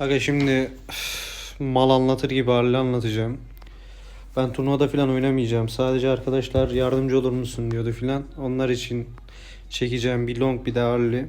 Aga şimdi mal anlatır gibi halde anlatacağım. Ben turnuvada falan oynamayacağım. Sadece arkadaşlar yardımcı olur musun diyordu filan. Onlar için çekeceğim bir long bir de early.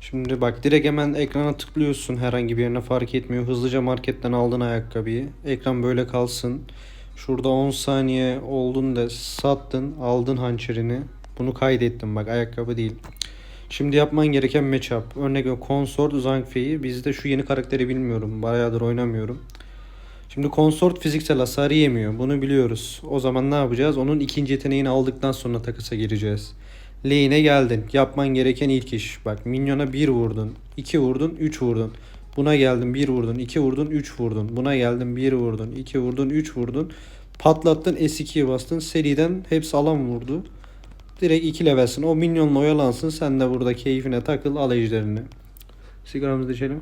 Şimdi bak direkt hemen ekrana tıklıyorsun herhangi bir yerine fark etmiyor. Hızlıca marketten aldın ayakkabıyı. Ekran böyle kalsın. Şurada 10 saniye oldun da sattın aldın hançerini. Bunu kaydettim bak ayakkabı değil. Şimdi yapman gereken matchup. Örnek Consort Zhang Bizde şu yeni karakteri bilmiyorum. Bayağıdır oynamıyorum. Şimdi Consort fiziksel hasarı yemiyor. Bunu biliyoruz. O zaman ne yapacağız? Onun ikinci yeteneğini aldıktan sonra takısa gireceğiz. Lane'e geldin. Yapman gereken ilk iş. Bak minyona 1 vurdun. 2 vurdun. 3 vurdun. Buna geldin 1 vurdun. 2 vurdun. 3 vurdun. Buna geldin 1 vurdun. 2 vurdun. 3 vurdun. Patlattın S2'ye bastın. Seriden hepsi alan vurdu. Direkt 2 levelsin. O minyonla oyalansın. Sen de burada keyfine takıl al ejderini. Sigaramızı içelim.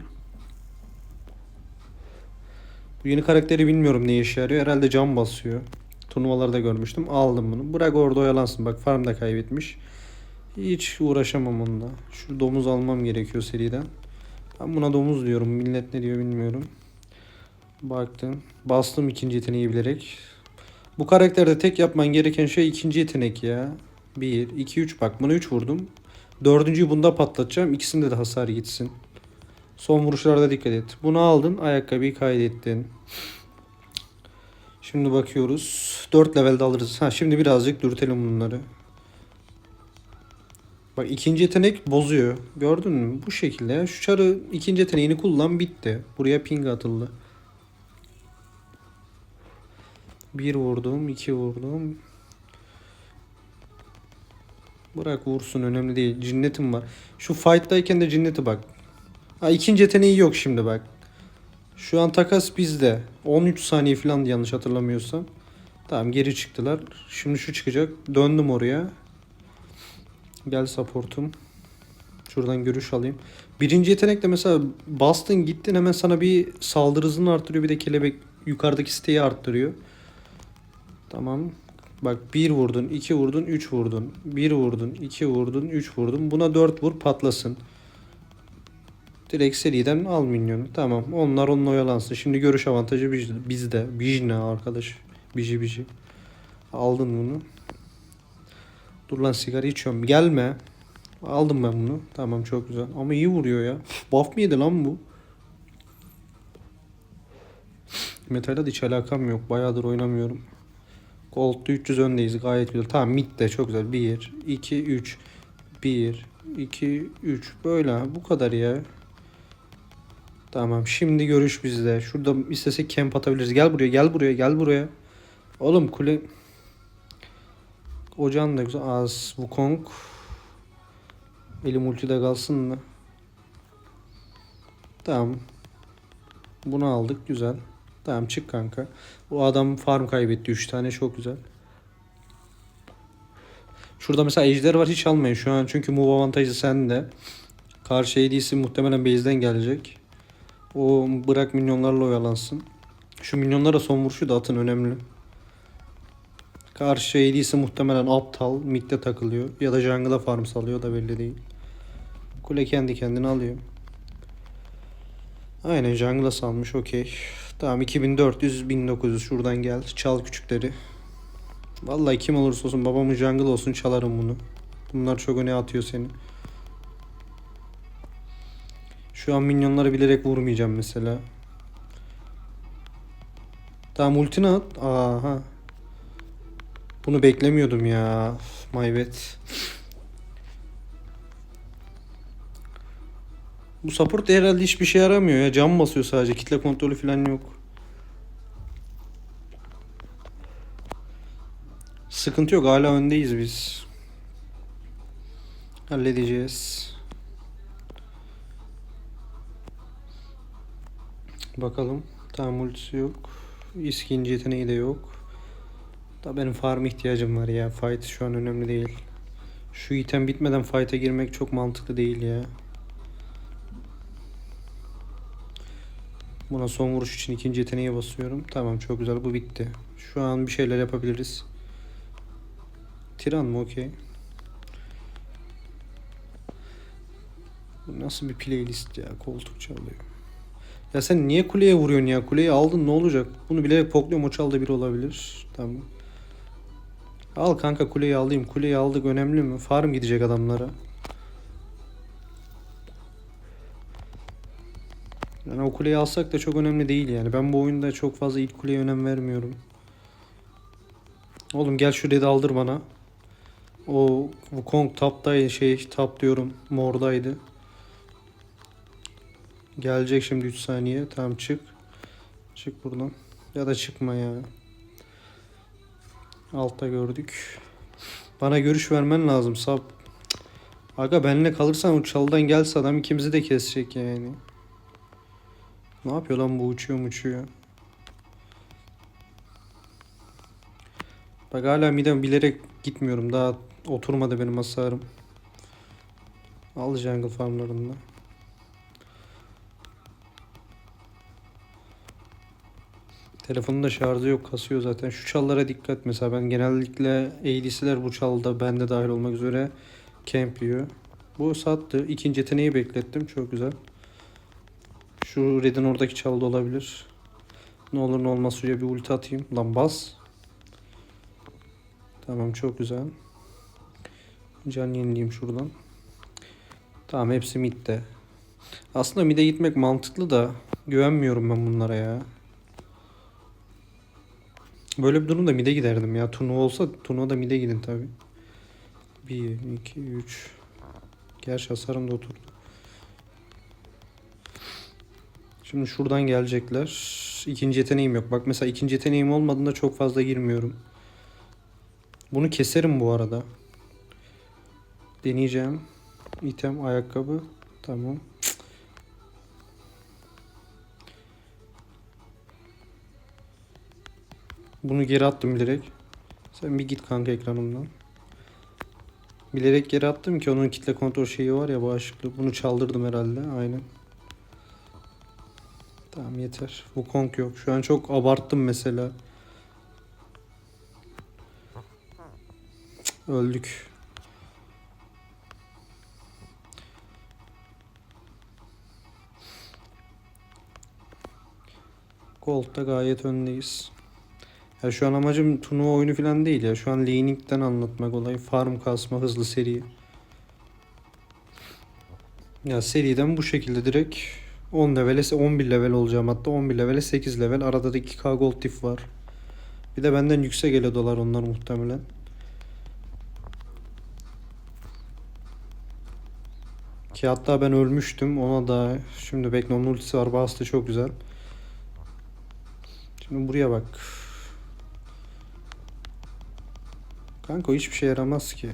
Bu yeni karakteri bilmiyorum ne işe yarıyor. Herhalde cam basıyor. Turnuvalarda görmüştüm. Aldım bunu. Bırak orada oyalansın. Bak farm da kaybetmiş. Hiç uğraşamam onunla. Şu domuz almam gerekiyor seriden. Ben buna domuz diyorum. Millet ne diyor bilmiyorum. Baktım. Bastım ikinci yeteneği bilerek. Bu karakterde tek yapman gereken şey ikinci yetenek ya. 1, 2, 3 bak buna 3 vurdum. Dördüncüyü bunda patlatacağım. İkisinde de hasar gitsin. Son vuruşlarda dikkat et. Bunu aldın. Ayakkabıyı kaydettin. Şimdi bakıyoruz. 4 levelde alırız. Ha şimdi birazcık dürtelim bunları. Bak ikinci yetenek bozuyor. Gördün mü? Bu şekilde. Şu çarı ikinci yeteneğini kullan bitti. Buraya ping atıldı. Bir vurdum, iki vurdum. Bırak vursun önemli değil. Cinnetim var. Şu fight'tayken de cinneti bak. Ha ikinci yeteneği yok şimdi bak. Şu an takas bizde. 13 saniye falan yanlış hatırlamıyorsam. Tamam geri çıktılar. Şimdi şu çıkacak. Döndüm oraya. Gel supportum. Şuradan görüş alayım. Birinci yetenek de mesela bastın gittin hemen sana bir saldırı hızını arttırıyor. Bir de kelebek yukarıdaki siteyi arttırıyor. Tamam. Bak bir vurdun, iki vurdun, üç vurdun. Bir vurdun, iki vurdun, üç vurdun. Buna dört vur patlasın. Direkt seriden al minyonu. Tamam. Onlar onunla oyalansın. Şimdi görüş avantajı biz- bizde. Bijne arkadaş. Biji biji. Aldın bunu. Dur lan sigara içiyorum. Gelme. Aldım ben bunu. Tamam çok güzel. Ama iyi vuruyor ya. Buff mı yedi lan bu? Metal'e hiç alakam yok. Bayağıdır oynamıyorum. Gold'da 300 öndeyiz. Gayet güzel. Tamam mid de çok güzel. 1, 2, 3. 1, 2, 3. Böyle. Bu kadar ya. Tamam. Şimdi görüş bizde. Şurada istesek camp atabiliriz. Gel buraya. Gel buraya. Gel buraya. Oğlum kule... Ocağın da güzel. Az. Wukong. Elim ultide kalsın mı? Tamam. Bunu aldık. Güzel. Tamam çık kanka. O adam farm kaybetti 3 tane çok güzel. Şurada mesela ejder var hiç almayın şu an çünkü move avantajı sende. Karşı AD'si muhtemelen base'den gelecek. O bırak minyonlarla oyalansın. Şu minyonlara son vuruşu da atın önemli. Karşı AD'si muhtemelen aptal midde takılıyor ya da jungle'a farm salıyor da belli değil. Kule kendi kendine alıyor. Aynen jungle'a salmış okey. Tamam 2400 1900 şuradan gel. Çal küçükleri. Vallahi kim olursa olsun babamın jungle olsun çalarım bunu. Bunlar çok öne atıyor seni. Şu an minyonları bilerek vurmayacağım mesela. Tamam ultini at. Aha. Bunu beklemiyordum ya. My bad. Bu support da herhalde hiçbir şey yaramıyor ya. Cam basıyor sadece. Kitle kontrolü falan yok. Sıkıntı yok. Hala öndeyiz biz. Halledeceğiz. Bakalım. Tamam ultisi yok. İskinci yeteneği de yok. Da benim farm ihtiyacım var ya. Fight şu an önemli değil. Şu item bitmeden fight'a girmek çok mantıklı değil ya. Buna son vuruş için ikinci yeteneğe basıyorum. Tamam çok güzel bu bitti. Şu an bir şeyler yapabiliriz. Tiran mı okey. Bu nasıl bir playlist ya koltuk çalıyor. Ya sen niye kuleye vuruyorsun ya? Kuleyi aldın ne olacak? Bunu bilerek pokluyorum o çalda biri olabilir. Tamam. Al kanka kuleyi alayım. Kuleyi aldık önemli mi? Farm gidecek adamlara. Yani o kuleyi alsak da çok önemli değil yani. Ben bu oyunda çok fazla ilk kuleye önem vermiyorum. Oğlum gel şu red'i aldır bana. O Wukong taptaydı şey tap diyorum mordaydı. Gelecek şimdi 3 saniye. Tamam çık. Çık buradan. Ya da çıkma ya. Altta gördük. Bana görüş vermen lazım sap. Aga benimle kalırsan o çaldan gelse adam ikimizi de kesecek yani. Ne yapıyor lan bu uçuyor uçuyor. Bak hala midem bilerek gitmiyorum. Daha oturmadı benim hasarım. Al jungle farmlarında. Telefonun da şarjı yok kasıyor zaten. Şu çallara dikkat mesela ben genellikle ADC'ler bu çalda bende dahil olmak üzere camp yiyor. Bu sattı. İkinci yeteneği beklettim. Çok güzel. Şu red'in oradaki çalda olabilir. Ne olur ne olmaz şuraya bir ulti atayım. Lan bas. Tamam çok güzel. Can yenileyim şuradan. Tamam hepsi midde. Aslında mid'e gitmek mantıklı da güvenmiyorum ben bunlara ya. Böyle bir durumda mid'e giderdim ya. Turnuva olsa turnuvada mid'e gidin tabi. 1, 2, 3. Gerçi hasarım da oturdu. Şimdi şuradan gelecekler. İkinci yeteneğim yok. Bak mesela ikinci yeteneğim olmadığında çok fazla girmiyorum. Bunu keserim bu arada. Deneyeceğim. İtem, ayakkabı. Tamam. Bunu geri attım bilerek. Sen bir git kanka ekranımdan. Bilerek geri attım ki onun kitle kontrol şeyi var ya bağışıklığı. Bunu çaldırdım herhalde. Aynen. Tamam yeter. Wukong yok. Şu an çok abarttım mesela. Cık, Öldük. Gold'da gayet öndeyiz. Ya şu an amacım turnuva oyunu falan değil ya. Şu an laning'den anlatmak olayı. Farm kasma, hızlı seri. Ya seriden bu şekilde direkt 10 levele 11 level olacağım hatta 11 levele 8 level. Arada da 2k gold diff var. Bir de benden yüksek ele dolar onlar muhtemelen. Ki hatta ben ölmüştüm ona da şimdi onun ultisi var bastı çok güzel. Şimdi buraya bak. Kanka hiçbir şey yaramaz ki.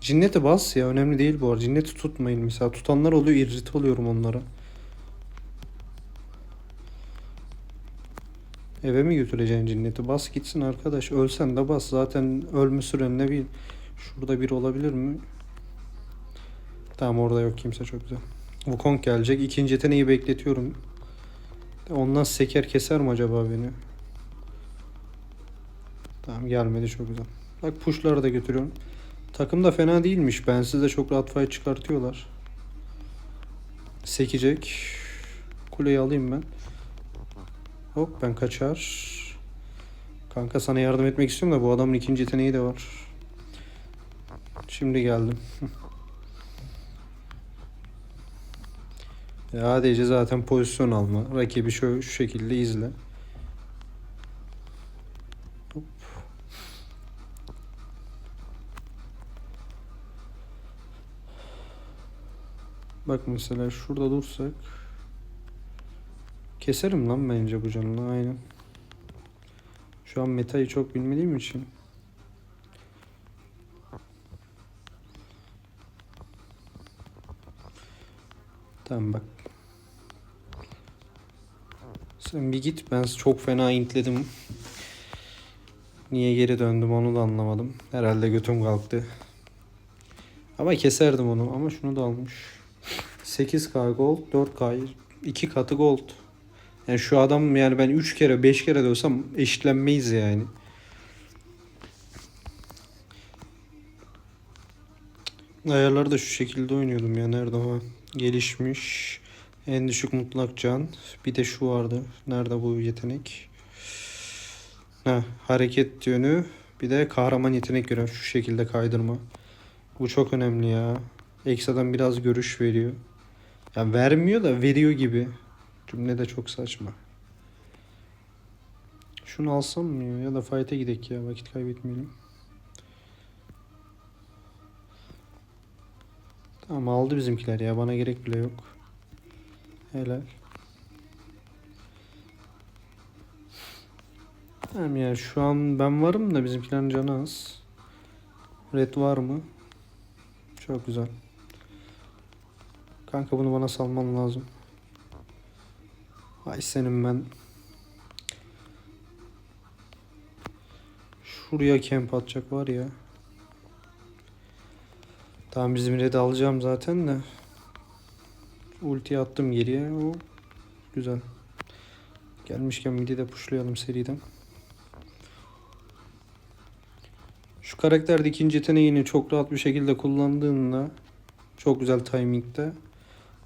Cinneti bas ya önemli değil bu arada. Cinneti tutmayın mesela. Tutanlar oluyor irrit oluyorum onlara. Eve mi götüreceksin cinneti? Bas gitsin arkadaş. Ölsen de bas. Zaten ölme sürenle bir... Şurada bir olabilir mi? Tamam orada yok kimse çok güzel. Wukong gelecek. İkinci yeteneği bekletiyorum. Ondan seker keser mi acaba beni? Tamam gelmedi çok güzel. Bak pushları da götürüyorum. Takım da fena değilmiş. Ben size çok rahat fight çıkartıyorlar. Sekecek. Kuleyi alayım ben. Hop ben kaçar. Kanka sana yardım etmek istiyorum da bu adamın ikinci yeteneği de var. Şimdi geldim. ADC zaten pozisyon alma. Rakibi şu, şu şekilde izle. Hop. Bak mesela şurada dursak keserim lan bence bu canını aynen. Şu an metayı çok bilmediğim için. Tamam bak. Sen bir git ben çok fena intledim. Niye geri döndüm onu da anlamadım. Herhalde götüm kalktı. Ama keserdim onu ama şunu da almış. 8k gold, 4k 2 katı gold. Yani şu adam yani ben 3 kere 5 kere de olsam eşitlenmeyiz yani. Ayarları da şu şekilde oynuyordum ya. Nerede o? Gelişmiş. En düşük mutlak can. Bir de şu vardı. Nerede bu yetenek? Ha, hareket yönü. Bir de kahraman yetenek görev. Şu şekilde kaydırma. Bu çok önemli ya. Eksa'dan biraz görüş veriyor. Ya vermiyor da veriyor gibi. Cümle de çok saçma. Şunu alsam mı ya? Ya da fight'e gidek ya. Vakit kaybetmeyelim. Tamam aldı bizimkiler ya. Bana gerek bile yok. Helal. Tamam ya şu an ben varım da bizimkilerin canı az. Red var mı? Çok güzel. Kanka bunu bana salman lazım. Ay senin ben. Şuraya camp atacak var ya. Tamam bizim red'i alacağım zaten de. Ulti attım geriye. O güzel. Gelmişken midi de pushlayalım seriden. Şu karakterde ikinci yeteneğini çok rahat bir şekilde kullandığında çok güzel timingde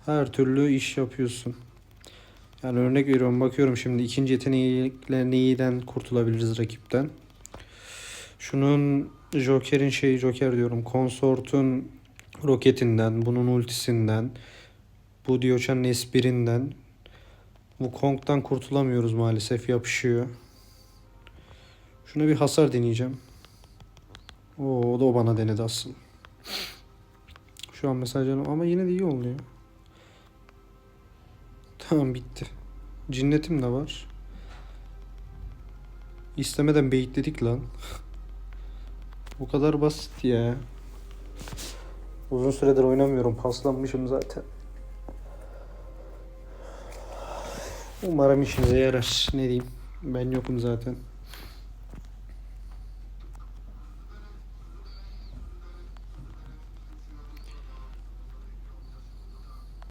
her türlü iş yapıyorsun. Yani örnek veriyorum bakıyorum şimdi ikinci yeteneğiyle neyden kurtulabiliriz rakipten. Şunun Joker'in şeyi Joker diyorum. Consort'un roketinden, bunun ultisinden, bu Diocha'nın espirinden, bu Kong'dan kurtulamıyoruz maalesef yapışıyor. Şuna bir hasar deneyeceğim. Oo, o da o bana denedi asıl. Şu an mesela canım ama yine de iyi oluyor. Tamam bitti. Cinnetim de var. İstemeden beyitledik lan. Bu kadar basit ya. Uzun süredir oynamıyorum. Paslanmışım zaten. Umarım işinize yarar. Ne diyeyim? Ben yokum zaten.